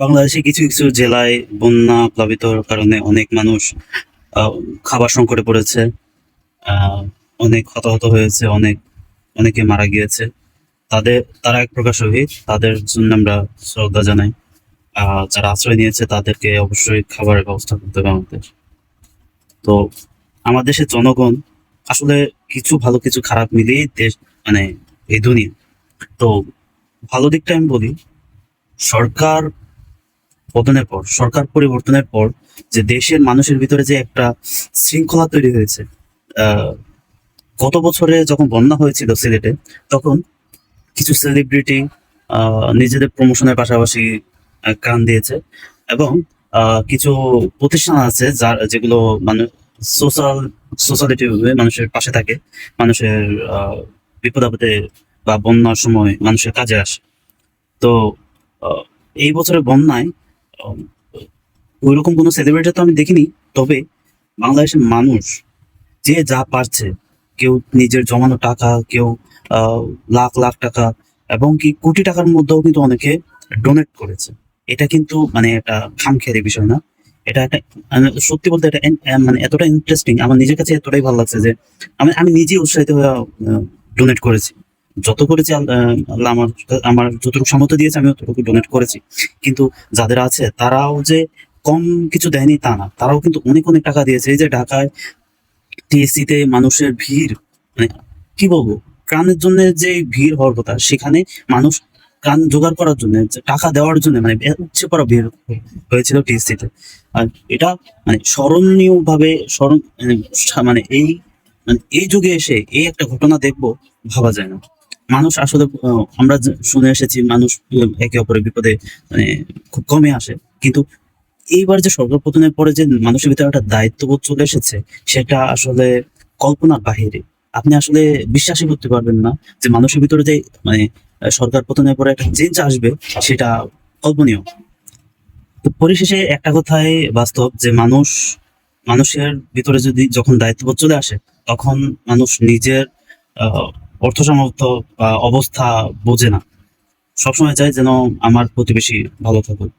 বাংলাদেশে কিছু কিছু জেলায় বন্যা প্লাবিতর কারণে অনেক মানুষ খাবার সংকটে পড়েছে অনেক হতাহত হয়েছে, অনেক, অনেকে মারা গিয়েছে। তাদের, তারা এক প্রকার শহীদ, তাদের জন্য আমরা শ্রদ্ধা জানাই। যারা আশ্রয় নিয়েছে তাদেরকে অবশ্যই খাবারের ব্যবস্থা করতে হবে আমাদের। তো আমাদের দেশের জনগণ আসলে কিছু ভালো, কিছু খারাপ মিলিয়ে দেশ মানে এই দুনিয়া। তো ভালো দিকটা আমি বলি, সরকার পতনের পর, সরকার পরিবর্তনের পর যে দেশের মানুষের ভিতরে যে একটা শৃঙ্খলা তৈরি হয়েছে গত বছরে যখন বন্যা হয়েছিল সিলেটে, তখন কিছু সেলিব্রিটি নিজেদের প্রমোশনের পাশাপাশি কান দিয়েছে এবং কিছু প্রতিষ্ঠান আছে যার, যেগুলো মানে সোশ্যাল সোশ্যালিটি মানুষের পাশে থাকে, মানুষের বিপদ আপদে বা বন্যার সময় মানুষের কাজে আসে। তো এই বছরের বন্যায় ওই রকম কোনো সেলিব্রিটি তো আমি দেখিনি, তবে বাংলাদেশের মানুষ যে যা পারছে, কেউ নিজের জমানো টাকা, কেউ লাখ লাখ টাকা এবং কি কোটি টাকার মধ্যেও কিন্তু অনেকে ডোনেট করেছে। এটা কিন্তু মানে একটা খামখেয়ালি বিষয় না। এটা একটা মানে সত্যি বলতে এটা মানে এতটা ইন্টারেস্টিং আমার নিজের কাছে এতটাই ভালো লাগছে যে আমি আমি নিজেই উৎসাহিত হয়ে ডোনেট করেছি। যত করেছি আল্লাহ আমার আমার যতটুকু সামর্থ্য দিয়েছে, আমি অতটুকু ডোনেট করেছি। কিন্তু যাদের আছে, তারাও যে কম কিছু দেয়নি তা না। তারাও কিন্তু অনেক অনেক টাকা দিয়েছে। এই যে ঢাকায় টিএসসি তে মানুষের ভিড় মানে কি বলব? প্রাণের জন্য যে ভিড় হওয়ার কথা, সেখানে মানুষ ত্রাণ জোগাড় করার জন্য টাকা দেওয়ার জন্য মানে উচ্ছে পড়া ভিড় হয়েছিল টিএসসি তে আর এটা মানে স্মরণীয় ভাবে স্মরণ মানে মানে এই মানে এই যুগে এসে এই একটা ঘটনা দেখব, ভাবা যায় না। মানুষ আসলে আমরা শুনে এসেছি, মানুষ একে অপরের বিপদে মানে খুব কমে আসে। কিন্তু এইবার যে সরকার পরে যে মানুষের ভিতরে একটা দায়িত্ববোধ চলে এসেছে, সেটা আসলে কল্পনার বাহিরে। আপনি আসলে বিশ্বাসই করতে পারবেন না যে মানুষের ভিতরে যে মানে সরকার পতনের পরে একটা চেঞ্জ আসবে, সেটা কল্পনীয়। পরিশেষে একটা কথাই বাস্তব যে মানুষ, মানুষের ভিতরে যদি যখন দায়িত্ববোধ চলে আসে, তখন মানুষ নিজের আহ, অর্থ সামর্থ্য বা অবস্থা বোঝে না। সবসময় চাই যেন আমার প্রতিবেশী ভালো থাকুক।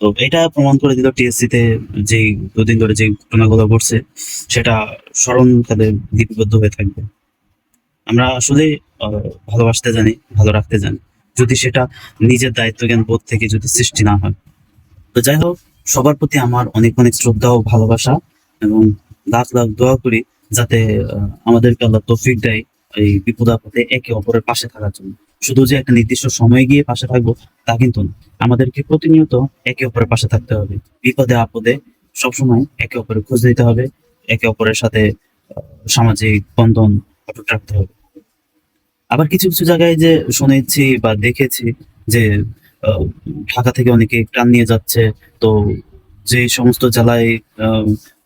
তো এটা প্রমাণ করে দিল টিএসসি তে যে দুদিন ধরে যে ঘটনাগুলো ঘটছে সেটা স্মরণকালে লিপিবদ্ধ হয়ে থাকবে। আমরা আসলে ভালোবাসতে জানি ভালো রাখতে জানি। যদি সেটা নিজের দায়িত্ব জ্ঞান বোধ থেকে যদি সৃষ্টি না হয়। তো যাই হোক সবার প্রতি আমার অনেক অনেক শ্রদ্ধা ও ভালোবাসা এবং লাখ লাখ দোয়া করি যাতে আমাদেরকে আল্লাহ তৌফিক দেয়। এই বিপদ আপদে একে অপরের পাশে থাকার জন্য। শুধু যে একটা নির্দিষ্ট সময় গিয়ে পাশে থাকব, তা কিন্তু না। আমাদেরকে প্রতিনিয়ত একে অপরের পাশে থাকতে হবে। বিপদে, আপদে সবসময় একে অপরের খোঁজ দিতে হবে। একে অপরের সাথে সামাজিক বন্ধন অটুট রাখতে হবে। আবার কিছু কিছু জায়গায় যে শুনেছি বা দেখেছি যে ঢাকা থেকে অনেকে ত্রাণ নিয়ে যাচ্ছে। তো যে সমস্ত জেলায়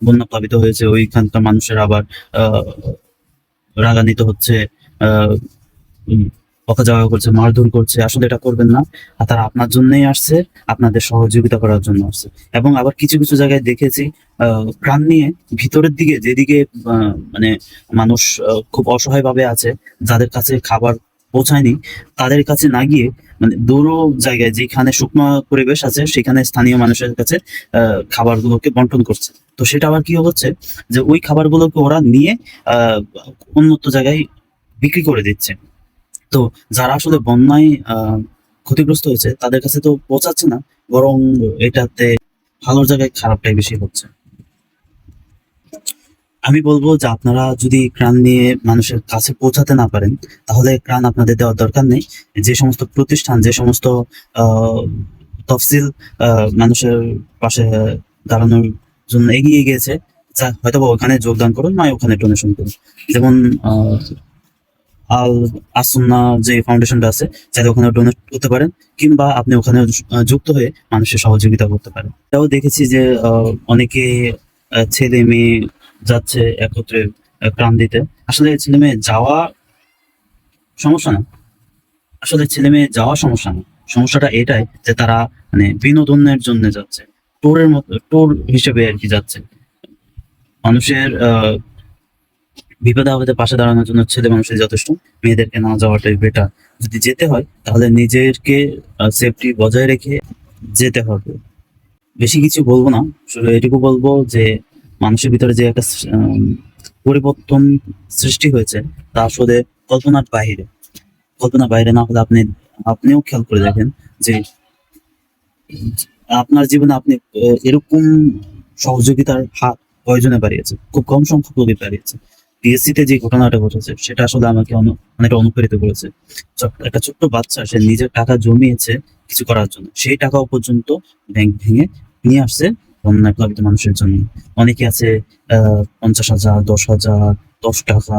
বন্যা প্লাবিত হয়েছে, ওইখানকার মানুষের আবার রাগান্বিত হচ্ছে উম, বকাঝকা করছে মারধর করছে আসলে এটা করবেন না। আর তারা আপনার জন্যই আসছে আপনাদের সহযোগিতা করার জন্য আসছে। এবং আবার কিছু কিছু জায়গায় দেখেছি প্রাণ নিয়ে ভিতরের দিকে যেদিকে মানে মানুষ খুব অসহায়ভাবে আছে যাদের কাছে খাবার পৌঁছায়নি তাদের কাছে না গিয়ে মানে দূর জায়গায় যেখানে শুকনো পরিবেশ আছে সেখানে স্থানীয় মানুষের কাছে খাবারগুলোকে বন্টন করছে। তো সেটা আবার কি হচ্ছে? যে ওই খাবারগুলোকে ওরা নিয়ে আহ, উন্নত জায়গায় বিক্রি করে দিচ্ছে। তো যারা আসলে বন্যায় ক্ষতিগ্রস্ত হয়েছে তাদের কাছে তো পৌঁছাচ্ছে না বরং এটাতে ভালোর জায়গায় খারাপটাই বেশি হচ্ছে। আমি বলব যে আপনারা যদি ত্রাণ নিয়ে মানুষের কাছে পৌঁছাতে না পারেন, তাহলে ত্রাণ আপনাদের দেওয়ার দরকার নেই। যে সমস্ত প্রতিষ্ঠান, যে সমস্ত তফসিল মানুষের পাশে দাঁড়ানোর জন্য এগিয়ে গিয়েছে হয়তো ওখানে যোগদান করুন, নয় ওখানে ডোনেশন করুন। যেমন আল আসুন্না যে ফাউন্ডেশনটা আছে, চাইলে ওখানে ডোনেট করতে পারেন, কিংবা আপনি ওখানে যুক্ত হয়ে মানুষের সহযোগিতা করতে পারেন। এটাও দেখেছি যে অনেকে ছেলে, মেয়ে যাচ্ছে একত্রে প্রাণ দিতে। আসলে ছেলে মেয়ে যাওয়া সমস্যা না। আসলে ছেলে মেয়ে যাওয়া সমস্যা না। সমস্যাটা এটাই যে তারা মানে বিনোদনের জন্য যাচ্ছে। ট্যুরের মতো, ট্যুর হিসেবে আর কি যাচ্ছে। মানুষের বিপদে আপদে পাশে দাঁড়ানোর জন্য ছেলে মানুষের যথেষ্ট। মেয়েদেরকে না যাওয়াটাই বেটার যদি যেতে হয়, তাহলে নিজেরকে সেফটি বজায় রেখে যেতে হবে। বেশি কিছু বলব না। শুধু এটুকু বলব যে মানুষের ভিতরে যে একটা পরিবর্তন সৃষ্টি হয়েছে, তা আসলে কল্পনার বাইরে। কল্পনার বাইরে না হলে আপনি, আপনিও খেয়াল করে দেখেন যে, আপনার জীবনে আপনি এরকম সহযোগিতার হাত কয়জনে বাড়িয়েছে? খুব কম সংখ্যক লোকই বাড়িয়েছে। পিএসসি তে যে ঘটনাটা ঘটেছে, সেটা আসলে আমাকে অনেক অনেকটা অনুপ্রেরিত করেছে। একটা ছোট্ট বাচ্চা, সে নিজের টাকা জমিয়েছে কিছু করার জন্য। সেই টাকাও পর্যন্ত ব্যাংক ভেঙে নিয়ে আসছে। বন্যা প্লাবিত মানুষের জন্য। অনেকে আছে পঞ্চাশ হাজার, দশ হাজার, দশ টাকা,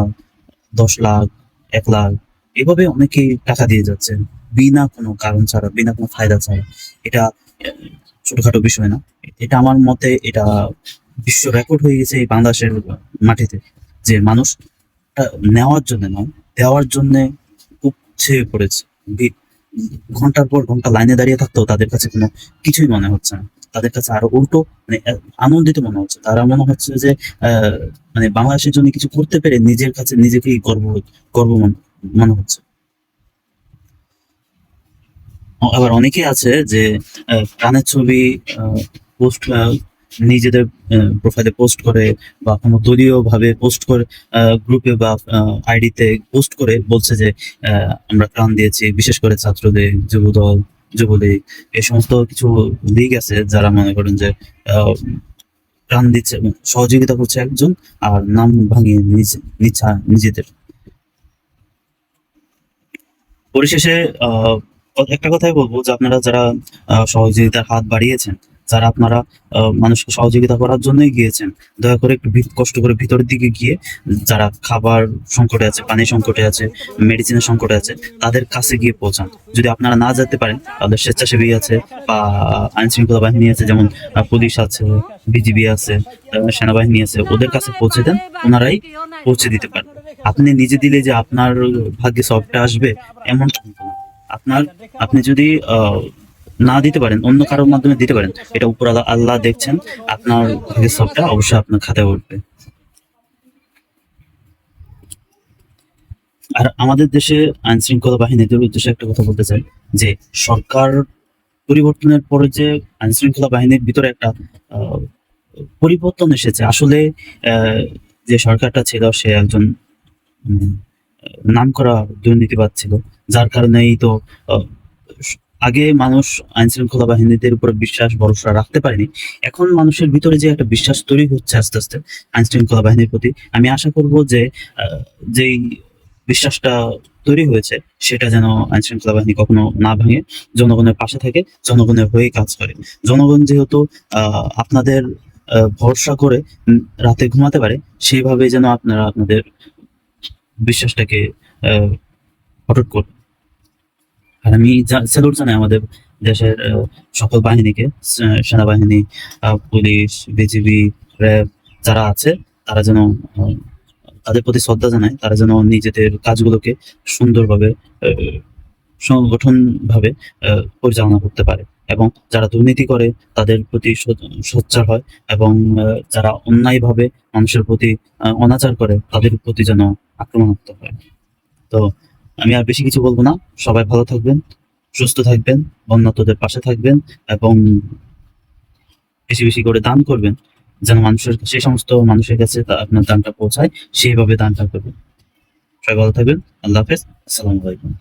দশ লাখ, এক লাখ। এভাবে অনেকেই টাকা দিয়ে যাচ্ছে, বিনা কোনো কারণ ছাড়া, বিনা কোনো ফায়দা ছাড়া। এটা ছোটখাটো বিষয় না। এটা আমার মতে এটা বিশ্ব রেকর্ড হয়ে গেছে এই বাংলাদেশের মাটিতে, যে মানুষ নেওয়ার জন্য নয়, দেওয়ার জন্য উপছে পড়েছে। ঘণ্টার পর ঘণ্টা লাইনে দাঁড়িয়ে থাকতেও তাদের কাছে কোনো কিছুই মনে হচ্ছে না। তাদের কাছে আরও উল্টো মানে আনন্দিত মনে হচ্ছে। তারা মনে হচ্ছে যে মানে বাংলাদেশের জন্য কিছু করতে পেরে নিজের কাছে নিজেকেই গর্ব গর্ব মনে হচ্ছে। আবার অনেকে আছে যে গানের ছবি পোস্ট নিজেদের প্রোফাইলে পোস্ট করে বা কোনো দলীয় ভাবে পোস্ট করে গ্রুপে বা আইডিতে পোস্ট করে বলছে যে আমরা প্রাণ দিয়েছি, বিশেষ করে ছাত্রদের, যুবদল যুবলীগ এই সমস্ত কিছু লীগ আছে যারা মনে করেন যে প্রাণ দিচ্ছে, সহযোগিতা করছে একজন আর নাম ভাঙিয়ে নিচ্ছা নিজেদের। পরিশেষে একটা কথাই বলব যে আপনারা যারা সহযোগিতার হাত বাড়িয়েছেন যারা আপনারা মানুষকে সহযোগিতা করার জন্যই গিয়েছেন, দয়া করে একটু কষ্ট করে ভিতরের দিকে গিয়ে যারা খাবার সংকটে আছে পানি সংকটে আছে মেডিসিনের সংকটে আছে, তাদের কাছে গিয়ে পৌঁছান। যদি আপনারা না যেতে পারেন তাদের স্বেচ্ছাসেবী আছে বা আইন শৃঙ্খলা বাহিনী আছে, যেমন পুলিশ আছে বিজিবি আছে সেনাবাহিনী আছে, ওদের কাছে পৌঁছে দেন, ওনারাই পৌঁছে দিতে পারেন। আপনি নিজে দিলে যে আপনার ভাগ্যে সবটা আসবে, এমন আপনার, আপনি যদি না দিতে পারেন, অন্য কারোর মাধ্যমে দিতে পারেন। এটা উপর আল্লাহ- দেখছেন, আপনার সবটা অবশ্যই আপনার খাতায় উঠবে। আর আমাদের দেশে আইন শৃঙ্খলা বাহিনীদের উদ্দেশ্যে একটা কথা বলতে চাই, যে সরকার পরিবর্তনের পরে যে আইন শৃঙ্খলা বাহিনীর ভিতরে একটা পরিবর্তন এসেছে, আসলে যে সরকারটা ছিল, সে একজন নাম করা দুর্নীতিবাদ ছিল, যার কারণেই তো আগে মানুষ আইন শৃঙ্খলা বাহিনীদের উপর বিশ্বাস, ভরসা রাখতে পারেনি। এখন মানুষের ভিতরে যে একটা বিশ্বাস তৈরি হচ্ছে আস্তে আস্তে আইন শৃঙ্খলা বাহিনীর প্রতি, আমি আশা করব যে যেই বিশ্বাসটা তৈরি হয়েছে, সেটা যেন আইন শৃঙ্খলা বাহিনী কখনো না ভাঙে, জনগণের পাশে থাকে, জনগণের হয়ে কাজ করে। জনগণ যেহেতু আপনাদের ভরসা করে রাতে ঘুমাতে পারে, সেইভাবে যেন আপনারা আপনাদের বিশ্বাসটাকে অটুট করবেন আর আমি স্যালুট জানাই আমাদের দেশের সকল বাহিনীকে সেনাবাহিনী পুলিশ, বিজিবি, র্যাব যারা আছে, তারা যেন তাদের প্রতি শ্রদ্ধা জানায়, তারা যেন নিজেদের কাজগুলোকে সুন্দরভাবে সংগঠন ভাবে পরিচালনা করতে পারে এবং যারা দুর্নীতি করে, তাদের প্রতি সোচ্চার হয় এবং যারা অন্যায়ভাবে মানুষের প্রতি অনাচার করে, তাদের প্রতি যেন আক্রমণাত্মক হয়। তো আমি আর বেশি কিছু বলব না। সবাই ভালো থাকবেন, সুস্থ থাকবেন বন্যাতদের পাশে থাকবেন এবং বেশি বেশি করে দান করবেন যেন মানুষের সেই সমস্ত মানুষের কাছে আপনার দানটা পৌঁছায়, সেইভাবে দানটা করবেন। সবাই ভালো থাকবেন। আল্লাহ হাফেজ। আসসালামু আলাইকুম।